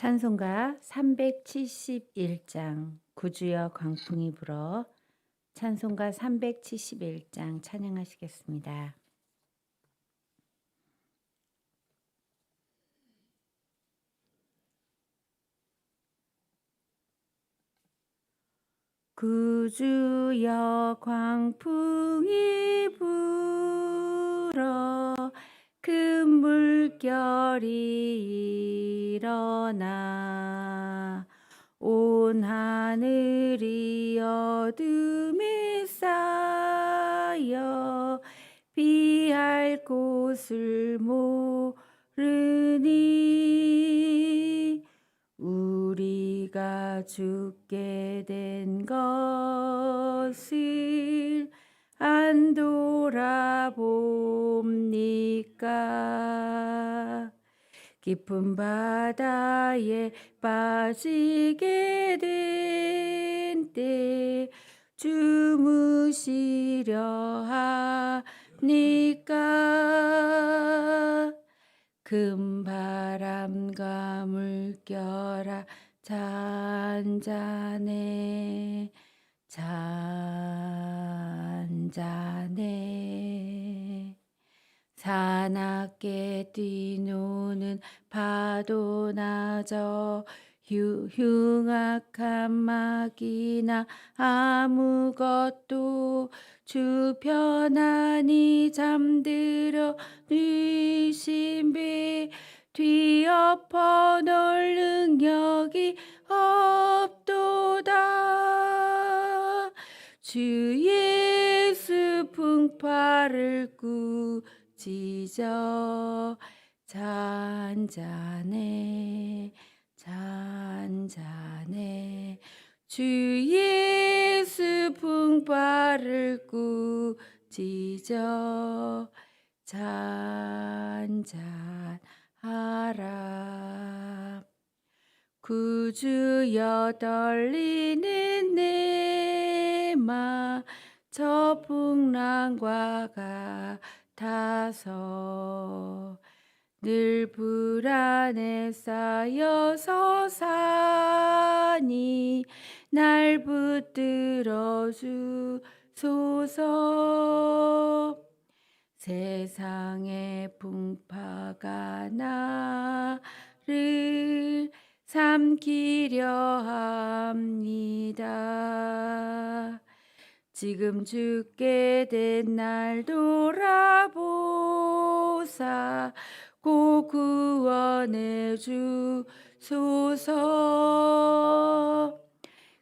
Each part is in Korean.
찬송가 371장 구주여 광풍이 불어 찬송가 371장 찬양하시겠습니다. 구주여 광풍이 불어 큰 물결이 일어나 온 하늘이 어둠에 쌓여 피할 곳을 모르니 우리가 죽게 된 것을 안 돌아 봅니까? 깊은 바다에 빠지게 된 때 주무시려 합니까? 큰 바람과 물결아 잔잔해 잔잔해 사납게 뛰노는 파도나 저 휴, 흉악한 막이나 아무것도 주 편안히 잠들어 배 뒤엎어 놓을 능력이 없도다. 주예 꾸짖어 잔잔해 잔잔해. 주 예수 풍파를 꾸짖어 잔잔하라. 구주여 떨리는 내마저 풍랑과 같아서 늘 불안에 쌓여서 사니 날 붙들어 주소서 세상의 풍파가 나를 삼키려 합니다. 지금 죽게 된 날 돌아보사 고 구원해 주소서.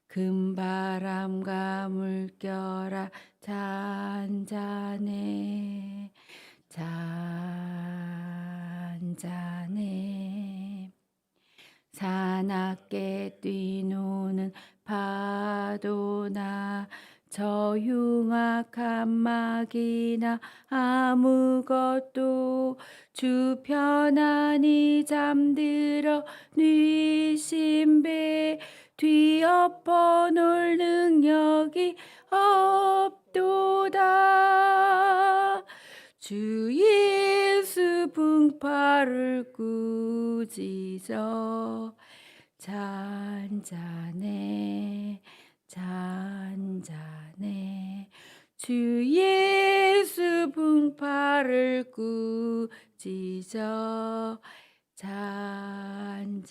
큰 바람과 물결아 잔잔해 잔잔해. 사납게 뛰노는 파도나 저 흉악한 막이나 아무것도 주 편안히 잠들어 뉘신 배 뒤엎어 놓을 능력이 없도다. 주 예수 풍파를 꾸짖어 잔잔해 잔잔해. 주 예수 풍파를 꾸짖어 잔잔하라.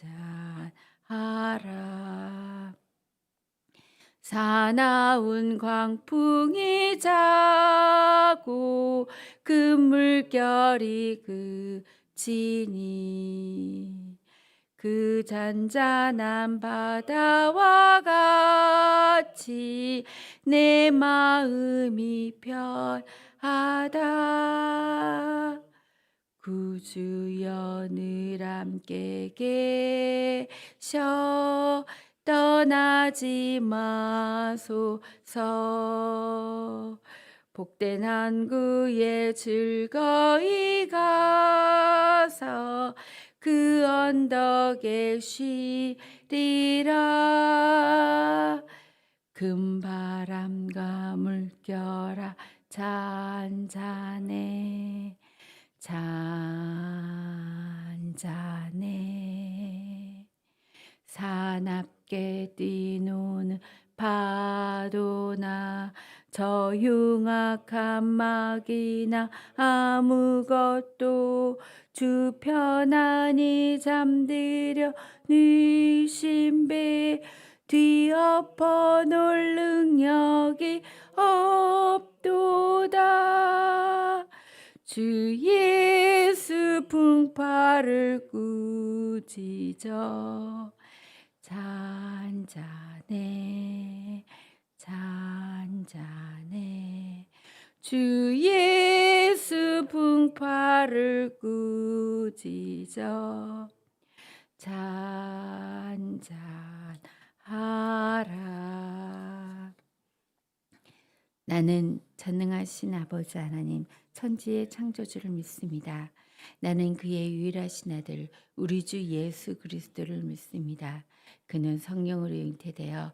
사나운 광풍이 자고 큰 물결이 그치니 그 잔잔한 바다와 같이 내 마음이 편하다. 구주여 늘 함께 계셔. 떠나지 마소서. 복된 항구에 즐거이 가서 그 언덕에 쉬리라. 금 바람과 물결아 잔잔해. 잔잔해. 사납게 뛰노는 파도나 저 흉악한 막이나 아무것도 주 편안히 잠들여 느신배 뒤엎어 놓을 능력이 없도다. 주 예수 풍파를 꾸짖어. 잔잔해 잔잔해 주 예수 풍파를 꾸짖어 잔잔하라 나는 전능하신 아버지 하나님 천지의 창조주를 믿습니다. 나는 그의 유일하신 아들 우리 주 예수 그리스도를 믿습니다. 그는 성령으로 잉태되어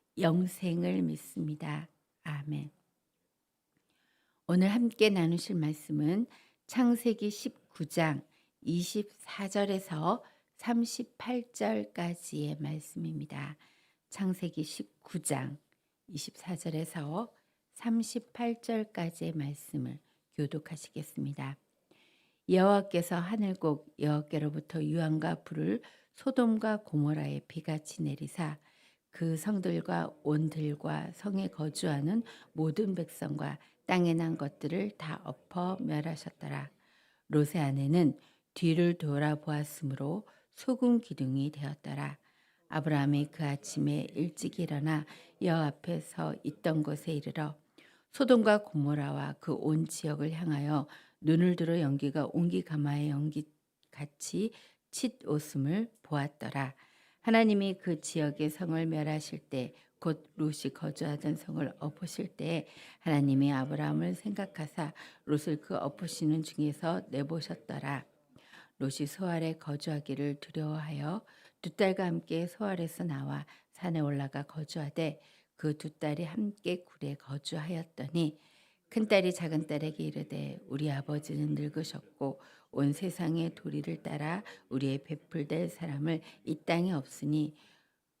영생을 믿습니다. 아멘. 오늘 함께 나누실 말씀은 창세기 19장 24절에서 38절까지의 말씀입니다. 창세기 19장 24절에서 38절까지의 말씀을 교독하시겠습니다. 여호와께서 하늘곡 여호와께로부터 유황과 불을 소돔과 고모라에 비같이 내리사 그 성들과 온들과 성에 거주하는 모든 백성과 땅에 난 것들을 다 엎어 멸하셨더라. 롯의 아내는 뒤를 돌아보았으므로 소금 기둥이 되었더라. 아브라함이 그 아침에 일찍 일어나 여호와 앞에 서 있던 곳에 이르러 소돔과 고모라와 그 온 지역을 향하여 눈을 들어 연기가 옹기 가마의 연기 같이 칫 웃음을 보았더라. 하나님이 그 지역의 성을 멸하실 때 곧 롯이 거주하던 성을 엎으실 때 하나님이 아브라함을 생각하사 롯을 그 엎으시는 중에서 내보셨더라. 롯이 소알에 거주하기를 두려워하여 두 딸과 함께 소알에서 나와 산에 올라가 거주하되 그 두 딸이 함께 굴에 거주하였더니 큰 딸이 작은 딸에게 이르되 우리 아버지는 늙으셨고 온 세상의 도리를 따라 우리의 베풀될 사람을 이 땅에 없으니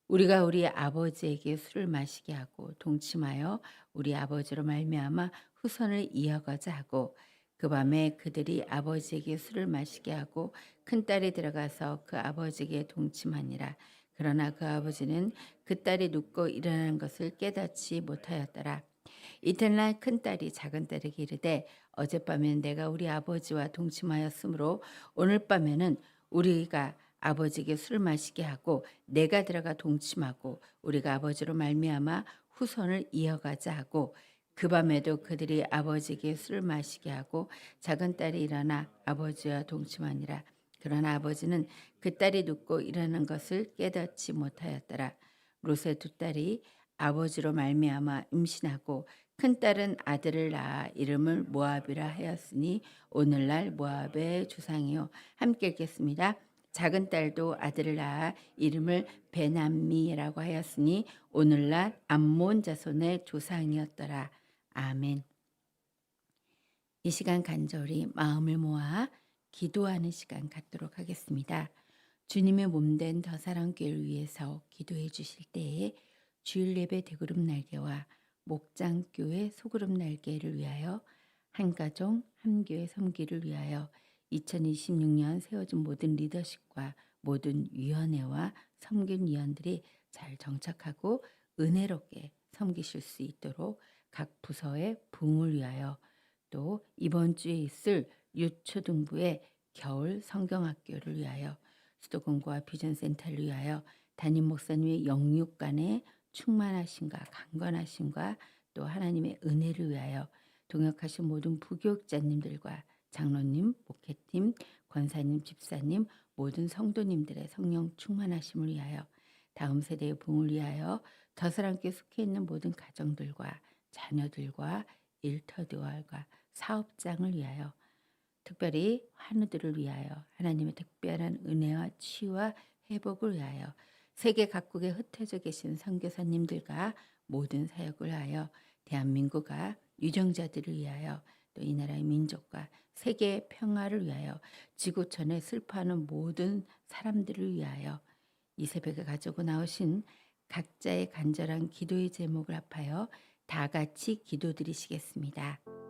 우리가 우리 아버지에게 술을 마시게 하고 동침하여 우리 아버지로 말미암아 후손을 이어가자 하고 그 밤에 그들이 아버지에게 술을 마시게 하고 큰 딸이 들어가서 그 아버지에게 동침하니라. 그러나 그 아버지는 그 딸이 눕고 일어나는 것을 깨닫지 못하였더라 이튿날 큰 딸이 작은 딸에게 이르되 어젯밤엔 내가 우리 아버지와 동침하였으므로 오늘 밤에는 우리가 아버지에게 술 마시게 하고 내가 들어가 동침하고 우리가 아버지로 말미암아 후손을 이어가자 하고 그 밤에도 그들이 아버지에게 술을 마시게 하고 작은 딸이 일어나 아버지와 동침하니라. 그러나 아버지는 그 딸이 눕고 일어나는 것을 깨닫지 못하였더라. 롯의 두 딸이 아버지로 말미암아 임신하고 큰 딸은 아들을 낳아 이름을 모압이라 하였으니 오늘날 모압의 조상이요 함께 읽겠습니다. 작은 딸도 아들을 낳아 이름을 베남미라고 하였으니 오늘날 암몬 자손의 조상이었더라. 아멘. 이 시간 간절히 마음을 모아 기도하는 시간 갖도록 하겠습니다. 주님의 몸된 더 사랑교회를 위해서 기도해 주실 때에 주일 예배 대그룹 날개와 목장교회 소그룹 날개를 위하여 한가정 한교회 섬기를 위하여 2026년 세워진 모든 리더십과 모든 위원회와 섬긴 위원들이 잘 정착하고 은혜롭게 섬기실 수 있도록 각 부서의 부흥을 위하여 또 이번 주에 있을 유초등부의 겨울 성경학교를 위하여 수도권과 비전센터를 위하여 담임 목사님의 영육간의 충만하심과 강건하심과 또 하나님의 은혜를 위하여 동역하신 모든 부교육자님들과 장로님, 목회팀, 권사님, 집사님, 모든 성도님들의 성령 충만하심을 위하여 다음 세대의 부흥을 위하여 함께 속해 있는 모든 가정들과 자녀들과 일터들과 사업장을 위하여 특별히 환우들을 위하여 하나님의 특별한 은혜와 치유와 회복을 위하여 세계 각국에 흩어져 계신 선교사님들과 모든 사역을 하여 대한민국과 유정자들을 위하여 또 이 나라의 민족과 세계 평화를 위하여 지구촌에 슬퍼하는 모든 사람들을 위하여 이 새벽에 가지고 나오신 각자의 간절한 기도의 제목을 합하여 다 같이 기도드리시겠습니다.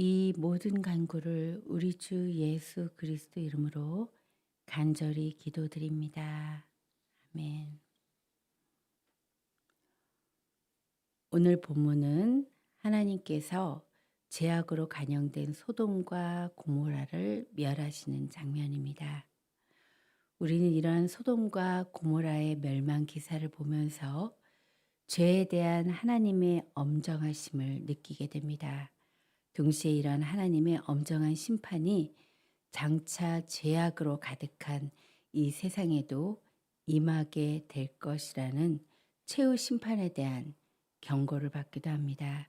이 모든 간구를 우리 주 예수 그리스도 이름으로 간절히 기도드립니다. 아멘. 오늘 본문은 하나님께서 제약으로 간영된 소돔과 고모라를 멸하시는 장면입니다. 우리는 이러한 소돔과 고모라의 멸망 기사를 보면서 죄에 대한 하나님의 엄정하심을 느끼게 됩니다. 동시에 이러한 하나님의 엄정한 심판이 장차 죄악으로 가득한 이 세상에도 임하게 될 것이라는 최후 심판에 대한 경고를 받기도 합니다.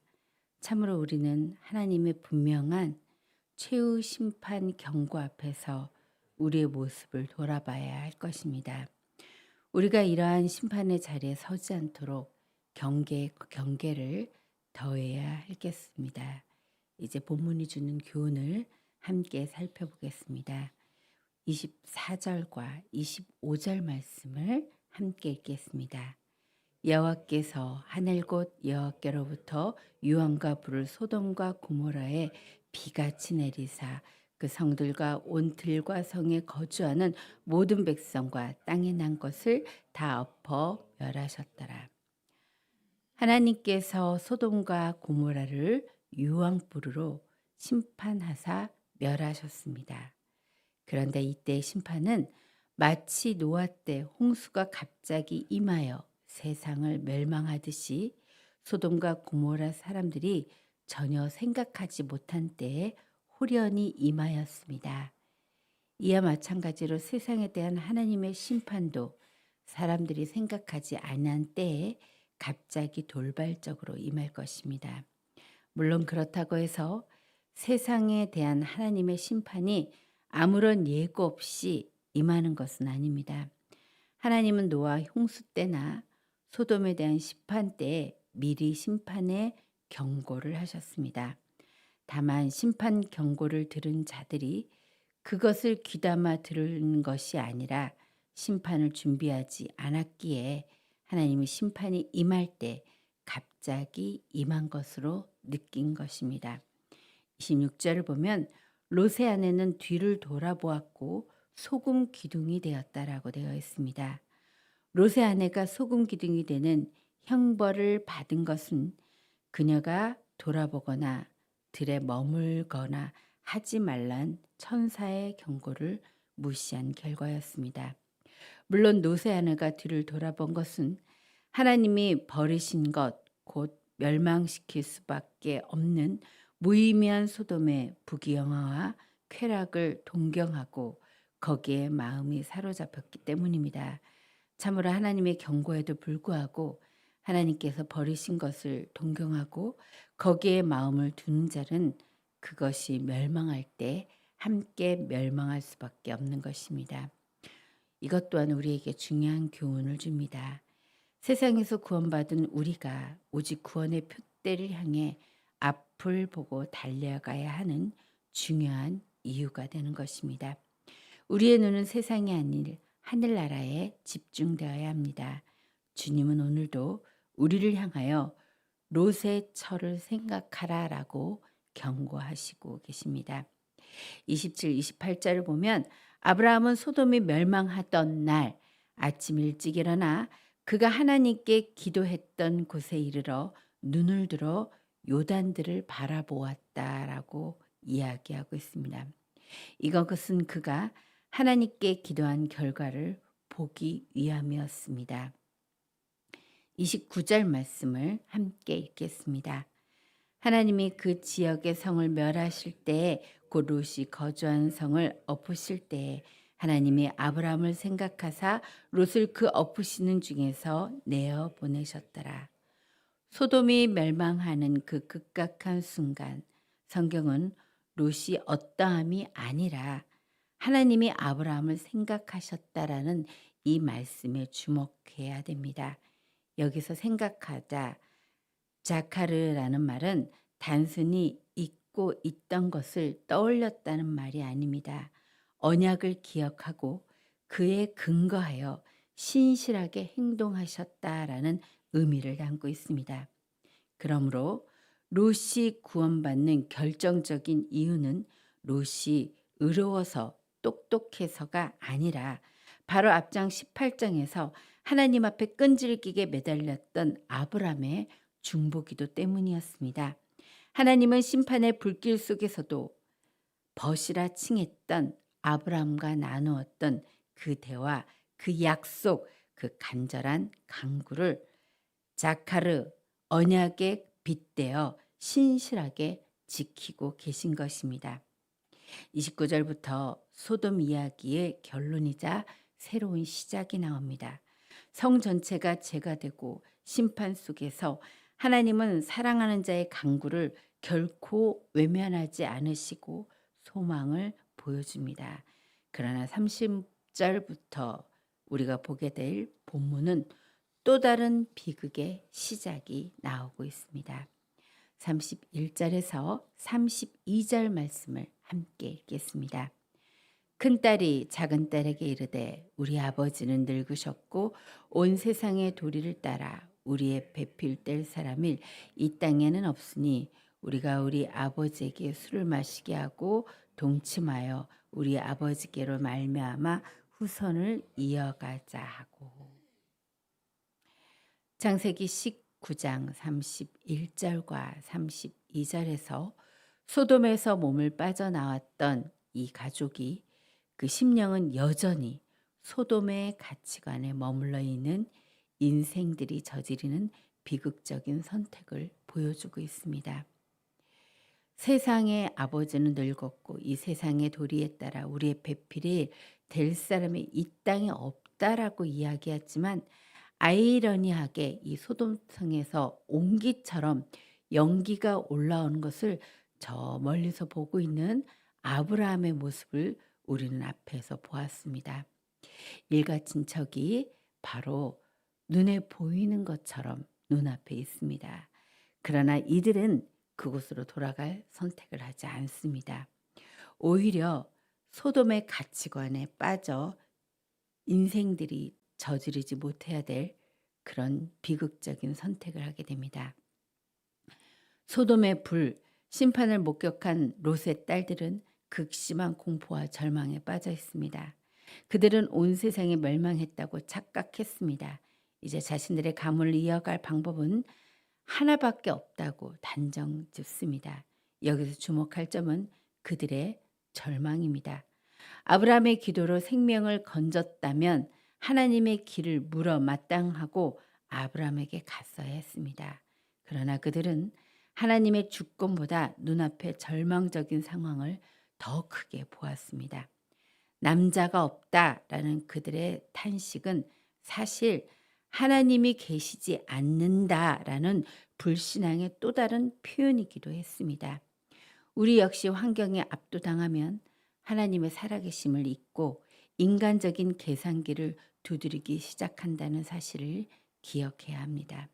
참으로 우리는 하나님의 분명한 최후 심판 경고 앞에서 우리의 모습을 돌아봐야 할 것입니다. 우리가 이러한 심판의 자리에 서지 않도록 경계, 경계를 더해야 하겠습니다. 이제 본문이 주는 교훈을 함께 살펴보겠습니다. 24절과 25절 말씀을 함께 읽겠습니다. 여호와께서 하늘 곳 여호와께로부터 유황과 불을 소돔과 고모라에 비같이 내리사 그 성들과 온 들과 성에 거주하는 모든 백성과 땅에 난 것을 다 엎어 멸하셨더라. 하나님께서 소돔과 고모라를 유황불으로 심판하사 멸하셨습니다. 그런데 이때 심판은 마치 노아 때 홍수가 갑자기 임하여 세상을 멸망하듯이 소돔과 고모라 사람들이 전혀 생각하지 못한 때에 호련히 임하였습니다. 이와 마찬가지로 세상에 대한 하나님의 심판도 사람들이 생각하지 않은 때에 갑자기 돌발적으로 임할 것입니다. 물론 그렇다고 해서 세상에 대한 하나님의 심판이 아무런 예고 없이 임하는 것은 아닙니다. 하나님은 노아 홍수 때나 소돔에 대한 심판 때에 미리 심판의 경고를 하셨습니다. 다만 심판 경고를 들은 자들이 그것을 귀담아 들은 것이 아니라 심판을 준비하지 않았기에 하나님의 심판이 임할 때 갑자기 임한 것으로 느낀 것입니다. 26절을 보면 롯의 아내는 뒤를 돌아보았고 소금 기둥이 되었다라고 되어 있습니다. 롯의 아내가 소금 기둥이 되는 형벌을 받은 것은 그녀가 돌아보거나 들에 머물거나 하지 말란 천사의 경고를 무시한 결과였습니다. 물론 노세 아내가 뒤를 돌아본 것은 하나님이 버리신 것, 곧 멸망시킬 수밖에 없는 무의미한 소돔의 부귀영화와 쾌락을 동경하고 거기에 마음이 사로잡혔기 때문입니다. 참으로 하나님의 경고에도 불구하고 하나님께서 버리신 것을 동경하고 거기에 마음을 두는 자는 그것이 멸망할 때 함께 멸망할 수밖에 없는 것입니다. 이것 또한 우리에게 중요한 교훈을 줍니다. 세상에서 구원받은 우리가 오직 구원의 표대를 향해 앞을 보고 달려가야 하는 중요한 이유가 되는 것입니다. 우리의 눈은 세상이 아닌 하늘나라에 집중되어야 합니다. 주님은 오늘도 우리를 향하여 롯의 철을 생각하라 라고 경고하시고 계십니다. 27, 28절을 보면 아브라함은 소돔이 멸망하던 날 아침 일찍 일어나 그가 하나님께 기도했던 곳에 이르러 눈을 들어 요단들을 바라보았다라고 이야기하고 있습니다. 이것은 그가 하나님께 기도한 결과를 보기 위함이었습니다. 29절 말씀을 함께 읽겠습니다. 하나님이 그 지역의 성을 멸하실 때에 곧 롯이 거주한 성을 엎으실 때에 하나님이 아브라함을 생각하사 롯을 그 엎으시는 중에서 내어 보내셨더라. 소돔이 멸망하는 그 극각한 순간 성경은 롯이 어떠함이 아니라 하나님이 아브라함을 생각하셨다라는 이 말씀에 주목해야 됩니다. 여기서 생각하자 자카르라는 말은 단순히 잊고 있던 것을 떠올렸다는 말이 아닙니다. 언약을 기억하고 그에 근거하여 신실하게 행동하셨다라는 의미를 담고 있습니다. 그러므로 롯이 구원받는 결정적인 이유는 롯이 의로워서 똑똑해서가 아니라 바로 앞장 18장에서 하나님 앞에 끈질기게 매달렸던 아브람의 중보기도 때문이었습니다. 하나님은 심판의 불길 속에서도 벗이라 칭했던 아브라함과 나누었던 그 대화, 그 약속, 그 간절한 강구를 자카르 언약에 빗대어 신실하게 지키고 계신 것입니다. 29절부터 소돔 이야기의 결론이자 새로운 시작이 나옵니다. 성 전체가 죄가 되고 심판 속에서 하나님은 사랑하는 자의 강구를 결코 외면하지 않으시고 소망을 보여줍니다. 그러나 30절부터 우리가 보게 될 본문은 또 다른 비극의 시작이 나오고 있습니다. 31절에서 32절 말씀을 함께 읽겠습니다. 큰 딸이 작은 딸에게 이르되 우리 아버지는 늙으셨고 온 세상의 도리를 따라 우리의 배필 뗄 사람일 이 땅에는 없으니 우리가 우리 아버지에게 술을 마시게 하고 동침하여 우리 아버지께로 말미암아 후손을 이어가자 하고 창세기 19장 31절과 32절에서 소돔에서 몸을 빠져나왔던 이 가족이 그 심령은 여전히 소돔의 가치관에 머물러 있는 인생들이 저지르는 비극적인 선택을 보여주고 있습니다. 세상의 아버지는 늙었고 이 세상의 도리에 따라 우리의 배필이 될 사람이 이 땅에 없다라고 이야기했지만 아이러니하게 이 소돔성에서 옹기처럼 연기가 올라오는 것을 저 멀리서 보고 있는 아브라함의 모습을 우리는 앞에서 보았습니다. 일가 친척이 바로 눈에 보이는 것처럼 눈앞에 있습니다. 그러나 이들은 그곳으로 돌아갈 선택을 하지 않습니다. 오히려 소돔의 가치관에 빠져 인생들이 저지르지 못해야 될 그런 비극적인 선택을 하게 됩니다. 소돔의 불, 심판을 목격한 롯의 딸들은 극심한 공포와 절망에 빠져 있습니다. 그들은 온 세상이 멸망했다고 착각했습니다. 이제 자신들의 가문을 이어갈 방법은 하나밖에 없다고 단정 짓습니다. 여기서 주목할 점은 그들의 절망입니다. 아브라함의 기도로 생명을 건졌다면 하나님의 길을 물어 마땅하고 아브라함에게 갔어야 했습니다. 그러나 그들은 하나님의 주권보다 눈앞의 절망적인 상황을 더 크게 보았습니다. 남자가 없다라는 그들의 탄식은 사실 하나님이 계시지 않는다라는 불신앙의 또 다른 표현이기도 했습니다. 우리 역시 환경에 압도당하면 하나님의 살아계심을 잊고 인간적인 계산기를 두드리기 시작한다는 사실을 기억해야 합니다.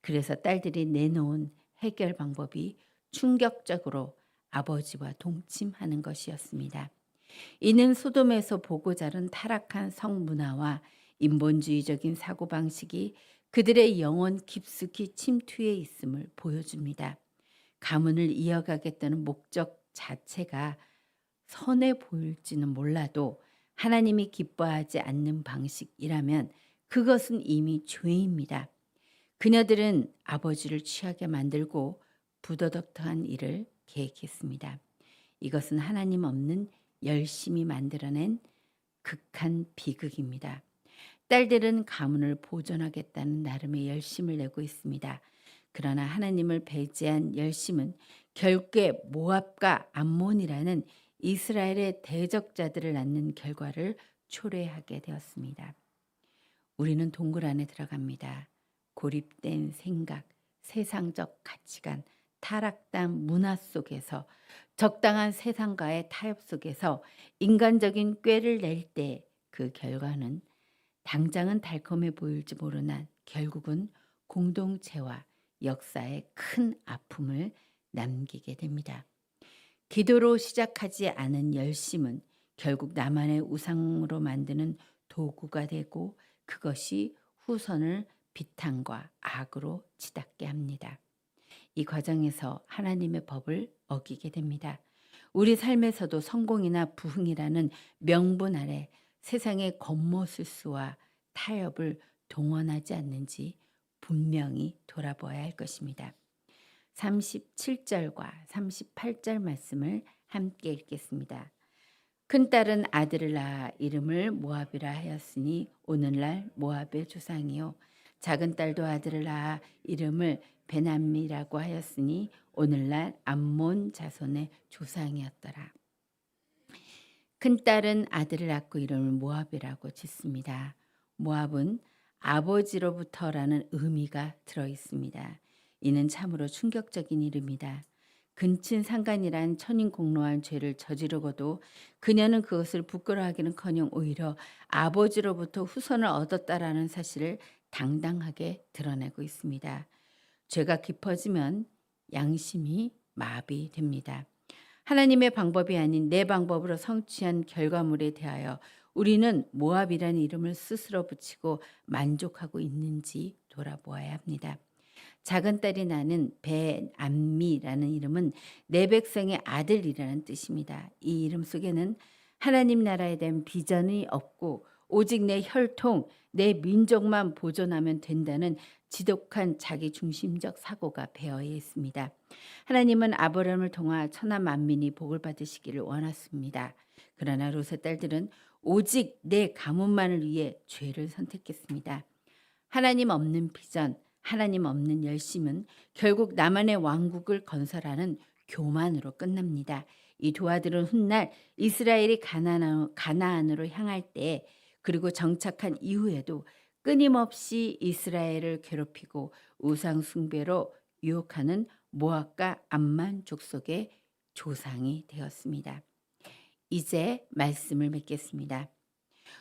그래서 딸들이 내놓은 해결 방법이 충격적으로 아버지와 동침하는 것이었습니다. 이는 소돔에서 보고 자른 타락한 성문화와 인본주의적인 사고방식이 그들의 영혼 깊숙이 침투해 있음을 보여줍니다. 가문을 이어가겠다는 목적 자체가 선해 보일지는 몰라도 하나님이 기뻐하지 않는 방식이라면 그것은 이미 죄입니다. 그녀들은 아버지를 취하게 만들고 부도덕한 일을 계획했습니다. 이것은 하나님 없는 열심히 만들어낸 극한 비극입니다. 딸들은 가문을 보존하겠다는 나름의 열심을 내고 있습니다. 그러나 하나님을 배제한 열심은 결국에 모압과 암몬이라는 이스라엘의 대적자들을 낳는 결과를 초래하게 되었습니다. 우리는 동굴 안에 들어갑니다. 고립된 생각, 세상적 가치관, 타락단 문화 속에서 적당한 세상과의 타협 속에서 인간적인 꾀를 낼 때 그 결과는 당장은 달콤해 보일지 모르나 결국은 공동체와 역사에 큰 아픔을 남기게 됩니다. 기도로 시작하지 않은 열심은 결국 나만의 우상으로 만드는 도구가 되고 그것이 후손을 비탄과 악으로 치닫게 합니다. 이 과정에서 하나님의 법을 어기게 됩니다. 우리 삶에서도 성공이나 부흥이라는 명분 아래 세상의 겉모술수와 타협을 동원하지 않는지 분명히 돌아보아야 할 것입니다. 37절과 38절 말씀을 함께 읽겠습니다. 큰 딸은 아들을 낳아 이름을 모압이라 하였으니 오늘날 모압의 조상이요 작은 딸도 아들을 낳아 이름을 베남미라고 하였으니 오늘날 암몬 자손의 조상이었더라. 큰 딸은 아들을 낳고 이름을 모압이라고 짓습니다. 모압은 아버지로부터라는 의미가 들어 있습니다. 이는 참으로 충격적인 이름이다. 근친 상간이란 천인 공로한 죄를 저지르고도 그녀는 그것을 부끄러워하기는커녕 오히려 아버지로부터 후손을 얻었다라는 사실을 당당하게 드러내고 있습니다. 죄가 깊어지면 양심이 마비됩니다. 하나님의 방법이 아닌 내 방법으로 성취한 결과물에 대하여 우리는 모압이라는 이름을 스스로 붙이고 만족하고 있는지 돌아보아야 합니다. 작은 딸이 나는 베암미라는 이름은 내 백성의 아들이라는 뜻입니다. 이 이름 속에는 하나님 나라에 대한 비전이 없고 오직 내 혈통, 내 민족만 보존하면 된다는 지독한 자기 중심적 사고가 배어 있습니다. 하나님은 아브라함을 통하 천하 만민이 복을 받으시기를 원하십니다. 그러나 롯의 딸들은 오직 내 가문만을 위해 죄를 선택했습니다. 하나님 없는 비전, 하나님 없는 열심은 결국 나만의 왕국을 건설하는 교만으로 끝납니다. 이두 아들은 훗날 이스라엘이 가나안으로 향할 때 그리고 정착한 이후에도 끊임없이 이스라엘을 괴롭히고 우상 숭배로 유혹하는 모압과 암만 족속의 조상이 되었습니다. 이제 말씀을 맺겠습니다.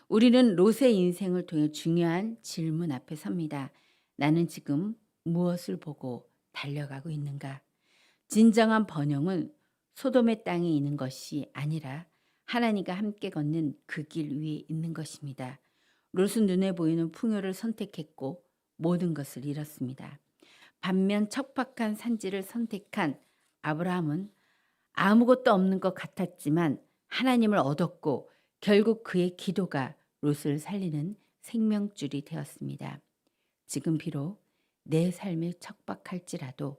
우리는 롯의 인생을 통해 중요한 질문 앞에 섭니다. 나는 지금 무엇을 보고 달려가고 있는가? 진정한 번영은 소돔의 땅에 있는 것이 아니라 하나님과 함께 걷는 그 길 위에 있는 것입니다. 롯은 눈에 보이는 풍요를 선택했고 모든 것을 잃었습니다. 반면 척박한 산지를 선택한 아브라함은 아무것도 없는 것 같았지만 하나님을 얻었고 결국 그의 기도가 롯을 살리는 생명줄이 되었습니다. 지금 비록 내 삶이 척박할지라도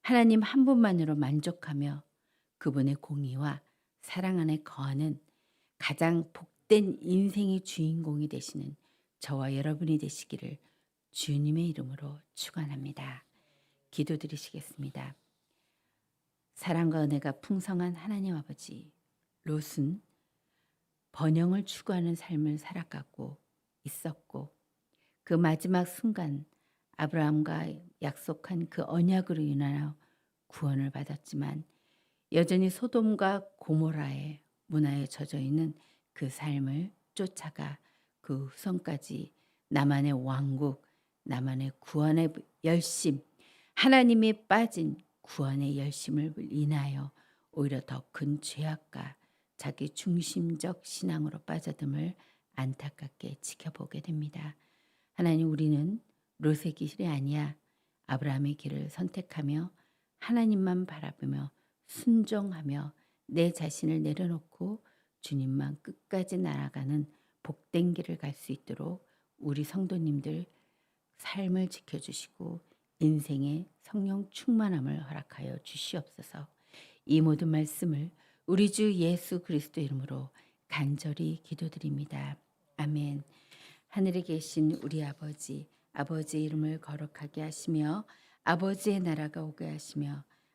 하나님 한 분만으로 만족하며 그분의 공의와 사랑 안에 거하는 가장 복된 인생의 주인공이 되시는 저와 여러분이 되시기를 주님의 이름으로 축원합니다. 기도드리시겠습니다. 사랑과 은혜가 풍성한 하나님 아버지 롯은 번영을 추구하는 삶을 살아가고 있었고 그 마지막 순간 아브라함과 약속한 그 언약으로 인하여 구원을 받았지만 여전히 소돔과 고모라의 문화에 젖어 있는 그 삶을 쫓아가 그 후손까지 나만의 왕국, 나만의 구원의 열심, 하나님이 빠진 구원의 열심을 인하여 오히려 더 큰 죄악과 자기 중심적 신앙으로 빠져듦을 안타깝게 지켜보게 됩니다. 하나님 우리는 롯의 길이 아니야 아브라함의 길을 선택하며 하나님만 바라보며 순종하며 내 자신을 내려놓고 주님만 끝까지 날아가는 복된 길을 갈 수 있도록 우리 성도님들 삶을 지켜주시고 인생의 성령 충만함을 허락하여 주시옵소서. 이 모든 말씀을 우리 주 예수 그리스도 이름으로 간절히 기도드립니다. 아멘. 하늘에 계신 우리 아버지, 아버지의 이름을 거룩하게 하시며 아버지의 나라가 오게 하시며